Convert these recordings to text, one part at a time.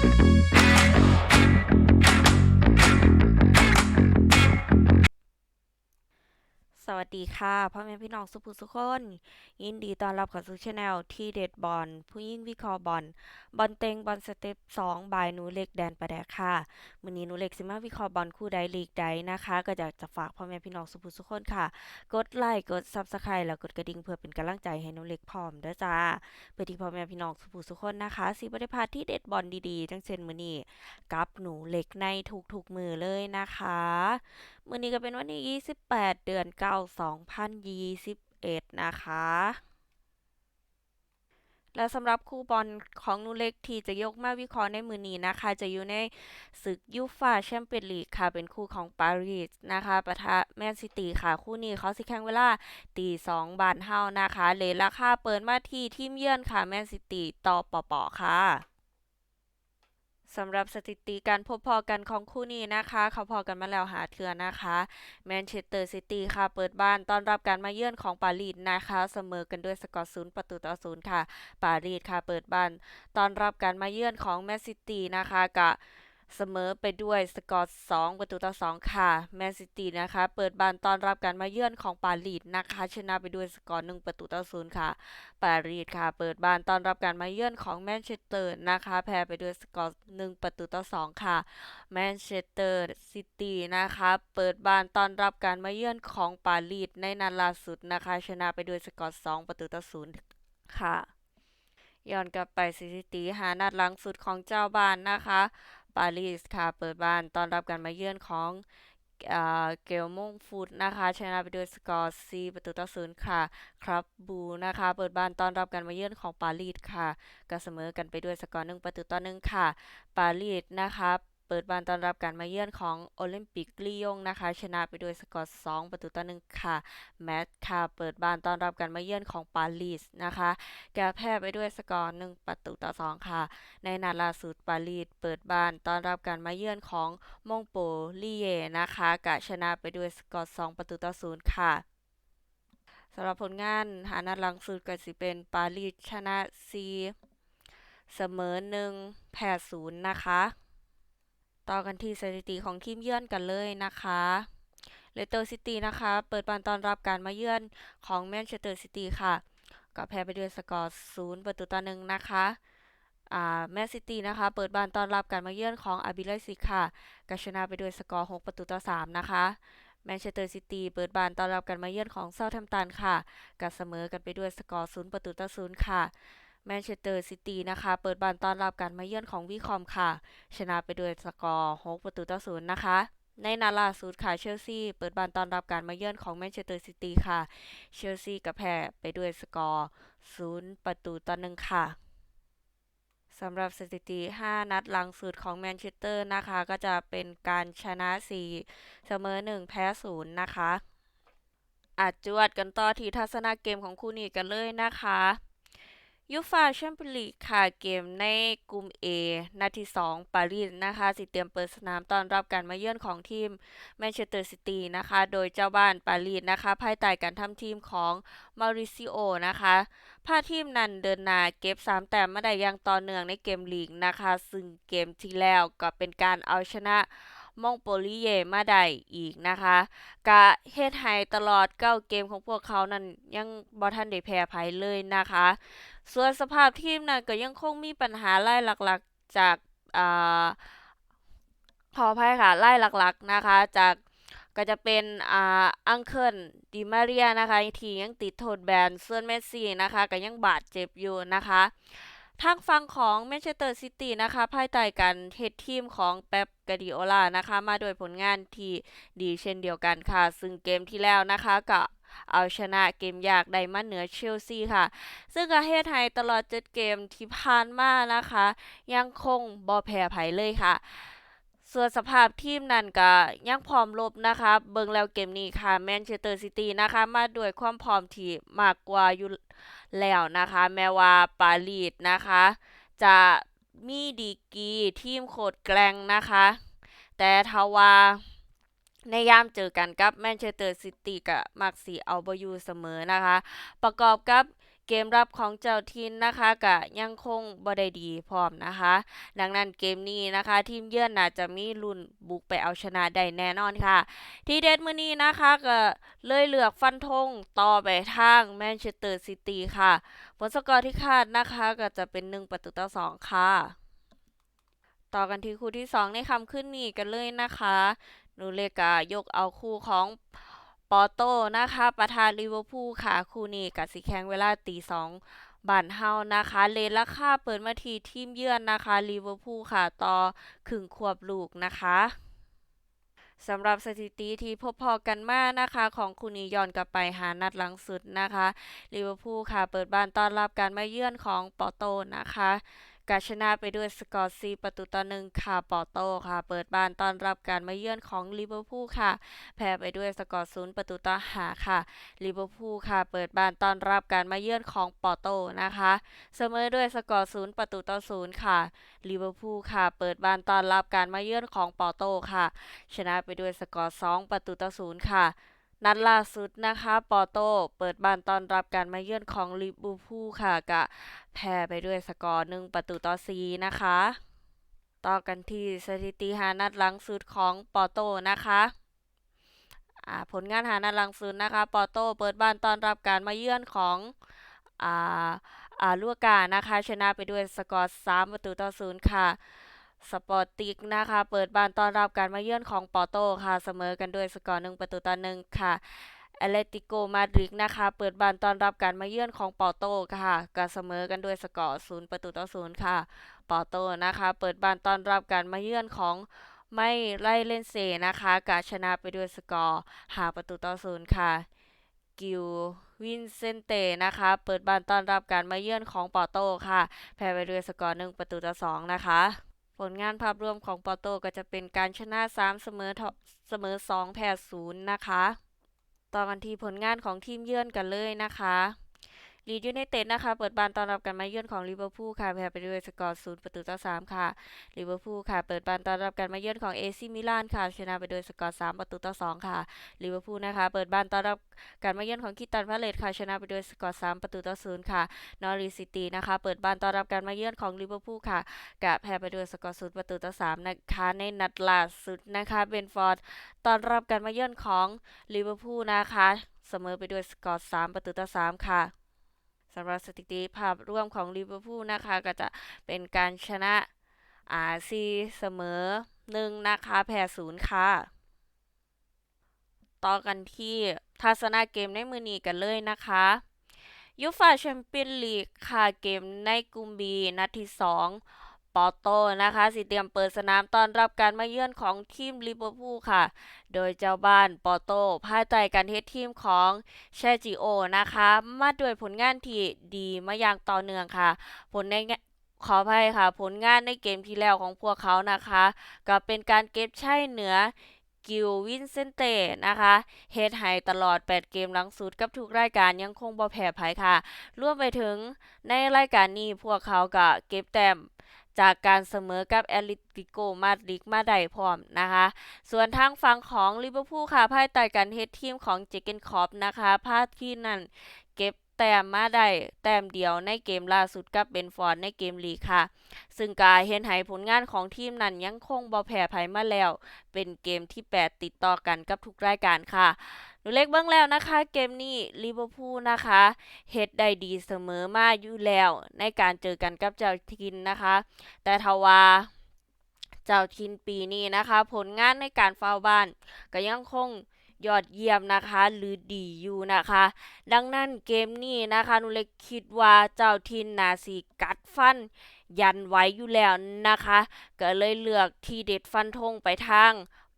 Thank you. ดีค่ะพ่อแม่พี่น้องสุภุสุคน ยินดีต้อนรับเข้าสู่ช anel ที่เด็ดบอลผู้ยิ่งวิเคราะห์บอลบอลเต็งบอลสเต็ป2บายหนูเล็กแดนประแดกค่ะมื้อนี้หนูเล็กสิมาวิเคราะห์บอลคู่ใดลีกใดนะคะ ก็อยากจะฝากพ่อแม่พี่น้องสุภุสุคนค่ะ กดไลค์กด Subscribe แล้วกดกระดิ่งเพื่อเป็นกำลังใจให้หนูเล็กพร้อมด้อจ้าเพื่อที่พ่อแม่พี่น้องสุภุสุคนนะคะสิบ่ได้พลาดที่เด็ดบอลดีๆจังเช่นมื้อนี้กับหนูเล็กในทุกๆมือเลยนะคะมื้อนี้ก็เป็นวันที่28 เดือน9 2021 นะคะ และสำหรับคู่บอลของนูเล็กที่จะยกมาวิเคราะห์ในมือนี้นะคะ จะอยู่ในศึกยูฟ่าแชมเปี้ยนลีกค่ะ เป็นคู่ของปารีสนะคะปะทะแมนซิตี้ค่ะ คู่นี้เขาสิแข่งเวลาตี2บ้านเฮานะคะเรทราคาเปิดมาที่ทีมเยือนค่ะแมนซิตี้ต่อปอปอค่ะ สำหรับสถิติการพบพอกันของคู่นี้นะคะ เขาพอกันมาแล้วหาเทือนะคะแมนเชสเตอร์ซิตี้ค่ะเปิดบ้านต้อนรับการมาเยือนของปารีสนะคะ เสมอกันด้วยสกอร์ศูนย์ประตูต่อศูนย์ค่ะ ปารีสค่ะเปิดบ้านต้อนรับการมาเยือนของแมนซิตี้นะคะกะ เสมอไปด้วยสกอร์2ประตูต่อ 2 ค่ะแมนซิตี้นะคะ เปิดบ้านต้อนรับการมาเยือนของปารีสนะคะ ชนะไปด้วยสกอร์1ประตูต่อ0ค่ะ ปารีสค่ะ เปิดบ้านต้อนรับการมาเยือนของแมนเชสเตอร์นะคะ แพ้ไปด้วยสกอร์1ประตูต่อ2ค่ะแมนเชสเตอร์ซิตี้นะคะ เปิดบ้านต้อนรับการมาเยือนของปารีสในนัดล่าสุดนะคะ ชนะไปด้วยสกอร์2ประตูต่อ0ค่ะย้อนกลับไปสถิติหานัดหลังสุดของเจ้าบ้านนะคะ ปารีสค่ะ เปิดบ้านต้อนรับการมาเยือนของเกลมงฟูดนะคะชนะไปด้วยสกอร์4ประตูต่อศูนย์ค่ะ ครับบูนะคะ เปิดบ้านต้อนรับการมาเยือนของปารีสค่ะ ก็เสมอกันไปด้วยสกอร์1ประตูต่อหนึ่งค่ะ ปารีสนะคะ เปิดบ้านต้อนรับการมาเยือนของโอลิมปิกลียงนะคะ ชนะไปด้วยสกอร์2ประตูต่อ1ค่ะ แมตช์ค่ะ เปิดบ้านต้อนรับการมาเยือนของปารีสนะคะแกแพ้ไปด้วยสกอร์1ประตูต่อ2ค่ะ ในนัดล่าสุดปารีสเปิดบ้านต้อนรับการมาเยือนของมงโปลีเยนะคะกะชนะไปด้วยสกอร์2ประตูต่อ0ค่ะสำหรับผลงานหานัดหลังสุดก็สิเป็นปารีสชนะ4เสมอ1แพ้0นะคะ ต่อกันที่สถิติของทีมเยือนกันเลยนะคะเลสเตอร์ซิตี้นะคะ เปิดบานตอนรับการมาเยือนของแมนเชสเตอร์ซิตี้ค่ะ ก็แพ้ไปด้วยสกอร์0ประตูต่อ1นะคะแมนซิตี้นะคะ เปิดบานตอนรับการมาเยือนของอาบิไลซิค่ะก็ชนะไปด้วยสกอร์ 6 ประตูต่อ 3 นะคะ แมนเชสเตอร์ซิตี้เปิดบานตอนรับการมาเยือนของเซาท์แฮมป์ตันค่ะก็เสมอกันไปด้วยสกอร์ 0 ประตูต่อ 0 ค่ะ แมนเชสเตอร์ซิตี้นะคะ เปิดบ้านต้อนรับการมาเยือนของวีคอมค่ะ ชนะไปด้วยสกอร์ 6 ประตูต่อ0นย์นะคะ ในนัดล่าสุดค่ะเชลซีเปิดบ้านต้อนรับการมาเยือนของแมนเชสเตอร์ซิตี้ค่ะ เชลซีก็แพ้ไปด้วยสกอร์ 0 ประตูต่อ1ค่ะสำหรับสถิติ 5 นัดหลังสุดของแมนเชสเตอร์นะคะ ก็จะเป็นการชนะ 4 เสมอ 1 แพ้ 0 นะคะอาจจวดกันต่อที่ทัศนาเกมของคู่นี้กันเลยนะคะ ยูฟาแชมเปี้ยนลีกค่ะเกมในกลุ่ม A นัดที่2ปารีสนะคะ สิเตรียมเปิดสนามต้อนรับการมาเยือนของทีมแมนเชสเตอร์ซิตี้นะคะ โดยเจ้าบ้านปารีสนะคะ ภายใต้การทำทีมของมาริซิโอนะคะพาทีมนั้นเดินหน้าเก็บ 3 แต้มมาได้อย่างต่อเนื่องในเกมลีกนะคะ ซึ่งเกมที่แล้วก็เป็นการเอาชนะมองโปลีเยมาได้อีกนะคะกะเฮ็ดให้ตลอดเก้าเกมของพวกเขานั้นยังบ่ทันได้แพ้ไผเลยนะคะส่วนสภาพทีมนั้นก็ยังคงมีปัญหารายหลักๆจากอ่าขออภัยค่ะรายหลักๆนะคะจากก็จะเป็นอ่าอังเคิลดิมาเรียนะคะที่ยังติดโทษแบนส่วนเมสซี่นะคะก็ยังบาดเจ็บอยู่นะคะทางฝั่งของแมนเชสเตอร์ซิตี้นะคะภายใต้การเฮดทีมของเป๊ปกาดิโอลานะคะ มาโดยผลงานที่ดีเช่นเดียวกันค่ะ ซึ่งเกมที่แล้วนะคะก็ เอาชนะเกมยากได้มาเหนือเชลซีค่ะ ซึ่งก็เฮ็ดให้ตลอด7เกมที่ผ่านมานะคะ ยังคงบ่แพ้ไผเลยค่ะส่วนสภาพทีมนั้นก็ยังพร้อมรบนะคะเบิ่งแล้วเกมนี้ค่ะแมนเชสเตอร์ซิตี้นะคะมาด้วยความพร้อมที่มากกว่าอยู่แล้วนะคะ แม้ว่าปารีสนะคะ จะมีดีกีทีมโคตรแกร่งนะคะ แต่ทว่า ในยามเจอกันกับแมนเชสเตอร์ซิตี้ก็มักสิเอาบอยู่เสมอนะคะ ประกอบกับเกมรับของเจ้าถิ่นะคะก็ยังคงบ่ได้ดีพร้อมนะคะ ดังนั้นเกมนี้นะคะ ทีมเยือนน่าจะมีลุ้นบุกไปเอาชนะได้แน่นอนค่ะ ที่เด็ดมื้อนี้นะคะก็เลยเลือกฟันธงต่อไปทางแมนเชสเตอร์ซิตี้ค่ะผลสกอร์ที่คาดนะคะก็จะเป็น 1 ประตูต่อ 2 ค่ะ ต่อกันที่คู่ที่ 2 ในค่ำคืนนี้กันเลยนะคะ นูเลกายกเอาคู่ของปอร์โตนะคะประทานลิเวอร์พูลค่ะ คู่นี้ก็สิแข่งเวลาตี2บ้านเฮานะคะ เลทราคาเปิดมาทีทีมเยือนนะคะลิเวอร์พูลค่ะ ต่อครึ่งควบลูกนะคะสำหรับสถิติที่พบพอกันมากนะคะ ของคู่นี้ย้อนกลับไปหานัดหลังสุดนะคะลิเวอร์พูลค่ะ เปิดบ้านต้อนรับการมาเยือนของปอร์โตนะคะ กาชนะไปด้วยสกอร์4ประตูต่อ1ค่ะปอโต้ค่ะ เปิดบ้านต้อนรับการมาเยือนของลิเวอร์พูลค่ะ แพ้ไปด้วยสกอร์0ประตูต่อ5ค่ะลิเวอร์พูลค่ะ เปิดบ้านต้อนรับการมาเยือนของปอโต้นะคะเสมอด้วยสกอร์0ประตูต่อ0ค่ะลิเวอร์พูลค่ะ เปิดบ้านต้อนรับการมาเยือนของปอโต้ค่ะ ชนะไปด้วยสกอร์2ประตูต่อ0ค่ะ นัดล่าสุดนะคะ ปอโตเปิดบ้านต้อนรับการมาเยือนของลิเวอร์พูลค่ะกะแพ้ไปด้วยสกอร์1ประตูต่อ4นะคะ ต่อกันที่สถิติหานัดหลังสุดของปอโตนะคะผลงานหานัดหลังสุดนะคะ ปอโตเปิดบ้านต้อนรับการมาเยือนของอ่าอ่าลูกานะคะ ชนะไปด้วยสกอร์3ประตูต่อ0ค่ะ สปอร์ติกนะคะ เปิดบ้านต้อนรับการมาเยือนของปอร์โตค่ะ เสมอกันด้วยสกอร์1ประตูต่อ1ค่ะแอเลติโกมาดริดนะคะ เปิดบ้านต้อนรับการมาเยือนของปอร์โตค่ะก็เสมอกันด้วยสกอร์0ประตูต่อ0ค่ะ ปอร์โตนะคะ เปิดบ้านต้อนรับการมาเยือนของไม่ไล่เล่นเซนะคะกาชนะไปด้วยสกอร์5ประตูต่อ0ค่ะ กิววินเซนเตนะคะ เปิดบ้านต้อนรับการมาเยือนของปอร์โตค่ะ แพ้ไปด้วยสกอร์1ประตูต่อ2นะคะ ผลงานภาพรวมของปอโตก็จะเป็นการชนะ 3 เสมอเสมอ 2 แพ้ 0 นะคะ ต่อกันที่ผลงานของทีมเยือนกันเลยนะคะ ลีดยูไนเต็ดนะคะ เปิดบ้านต้อนรับการมาเยือนของลิเวอร์พูลค่ะแพ้ไปด้วยสกอร์0ประตูต่อ3ค่ะลิเวอร์พูลค่ะ เปิดบ้านต้อนรับการมาเยือนของเอซิมิลานค่ะ ชนะไปด้วยสกอร์3ประตูต่อ2ค่ะลิเวอร์พูลนะคะ เปิดบ้านต้อนรับการมาเยือนของคิตันพาเลตค่ะ ชนะไปด้วยสกอร์3ประตูต่อ0ค่ะนอริซิตี้นะคะ เปิดบ้านต้อนรับการมาเยือนของลิเวอร์พูลค่ะกะแพ้ไปด้วยสกอร์0ประตูต่อ3นะคะในนัดล่าสุดนะคะเบนฟอร์ดต้อนรับการมาเยือนของลิเวอร์พูลนะคะ เสมอไปด้วยสกอร์3ประตูต่อ3ค่ะ สำหรับสถิติภาพรวมของลิเวอร์พูลนะคะ ก็จะเป็นการชนะอาซีเสมอ1นะคะแพ้0ค่ะ ต่อกันที่ทัศนาเกมในมือนีกันเลยนะคะยูฟาแชมเปี้ยนลีกค่ะเกมในกลุ่มบีนัดที่ 2 ปอโตนะคะสิเตรียมเปิดสนามต้อนรับการมาเยือนของทีมลิเวอร์พูลค่ะ โดยเจ้าบ้านปอโตภายใต้การเทสทีมของเชจิโอนะคะ มาด้วยผลงานที่ดีมาอย่างต่อเนื่องค่ะ ผลในขออภัยค่ะ ผลงานในเกมที่แล้วของพวกเขานะคะ ก็เป็นการเก็บชัยเหนือกิลวินเซนเตนะคะเฮดไฮตลอด 8 เกมหลังสุดกับทุกรายการยังคงบ่แพ้ภัยค่ะ รวมไปถึงในรายการนี้พวกเขาก็เก็บแต้ม จากการเสมอกับแอตเลติโกมาดริดมาได้พร้อมนะคะ ส่วนทางฝั่งของลิเวอร์พูลค่ะภายใต้การเฮดทีมของเจเกนคอปนะคะพาดที่นั่นเก็บแต้มมาได้แต้มเดียวในเกมล่าสุดกับเบนฟอร์ดในเกมลีกค่ะ ซึ่งกาเห็นให้ผลงานของทีมนั้นยังคงบ่แพ้ภัยมาแล้ว เป็นเกมที่ 8 ติดต่อกันกับทุกรายการค่ะ หนูเล็กเบิ้งแล้วนะคะเกมนี้ลิเวอร์พูลนะคะเฮ็ดได้ดีเสมอมาอยู่แล้วในการเจอกันกับเจ้าทินนะคะ แต่ทว่าเจ้าทินปีนี้นะคะ ผลงานในการเฝ้าบ้าน ก็ยังคงยอดเยี่ยมนะคะ หรือดีอยู่นะคะ ดังนั้นเกมนี้นะคะหนูเลยคิดว่าเจ้าทินนาสีกัดฟัน ยันไว้อยู่แล้วนะคะ ก็เลยเลือกทีเด็ดฟันธงไปทาง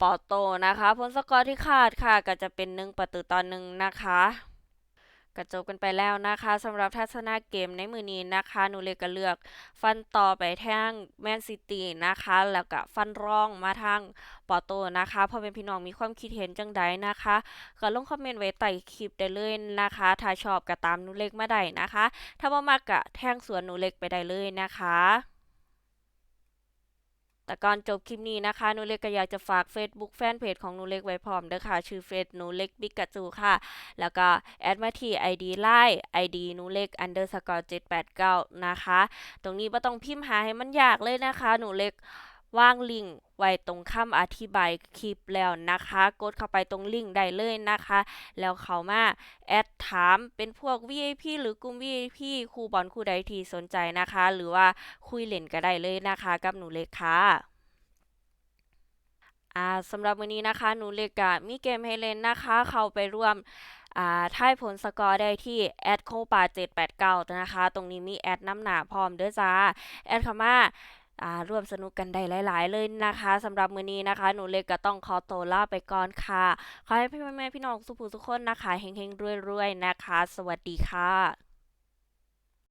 ปอโตนะคะ ผลสกอร์ที่คาดค่ะ ก็จะเป็น1ประตูต่อ1นะคะก็จบกันไปแล้วนะคะสำหรับทัศนาเกมในมือนี้นะคะ หนูเลยก็เลือกฟันต่อไปทางแมนซิตี้นะคะ แล้วก็ฟันร่องมาทางปอโตนะคะพอเป็นพี่น้องมีความคิดเห็นจังใดนะคะ ก็ลงคอมเมนต์ไว้ใต้คลิปได้เลยนะคะ ถ้าชอบก็ตามหนูเล็กมาได้นะคะ ถ้าบ่มักก็แทงสวนหนูเล็กไปได้เลยนะคะ แต่ก่อนจบคลิปนี้นะคะหนูเล็กก็อยากจะฝาก Facebook แฟนเพจของหนูเล็กไว้พร้อมเด้อค่ะ ชื่อเฟซหนูเล็กบิ๊กาจูค่ะ แล้วก็แอดมาที่ ID Line ID หนูเล็ก underscore 789 นะคะ ตรงนี้บ่ต้องพิมพ์หาให้มันยากเลยนะคะ หนูเล็ก วางลิงก์ไว้ตรงคำอธิบายคลิปแล้วนะคะ กดเข้าไปตรงลิงก์ได้เลยนะคะ แล้วเขามาแอดถามเป็นพวก VIP หรือกลุ่ม VIP ครูบอลครูใดที่สนใจนะคะ หรือว่าคุยเล่นก็ได้เลยนะคะ กับหนูเล็กค่ะอ่าสำหรับวันนี้นะคะ หนูเล็กกมีเกมให้เล่นนะคะ เข้าไปร่วมอ่าทายผลสกอร์ได้ที่แอดโคปา789นะคะ ตรงนี้มีแอดน้ำหนาพร้อมเด้อจ้า แอดเข้ามา ร่วมสนุกกันได้หลาย ๆ เลยนะคะสำหรับมื้อนี้นะคะ หนูเล็กก็ต้องขอตัวลาไปก่อนค่ะ ขอให้พี่แม่พี่น้องสุภูทุกคนนะคะเฮงๆรวยๆนะคะ สวัสดีค่ะ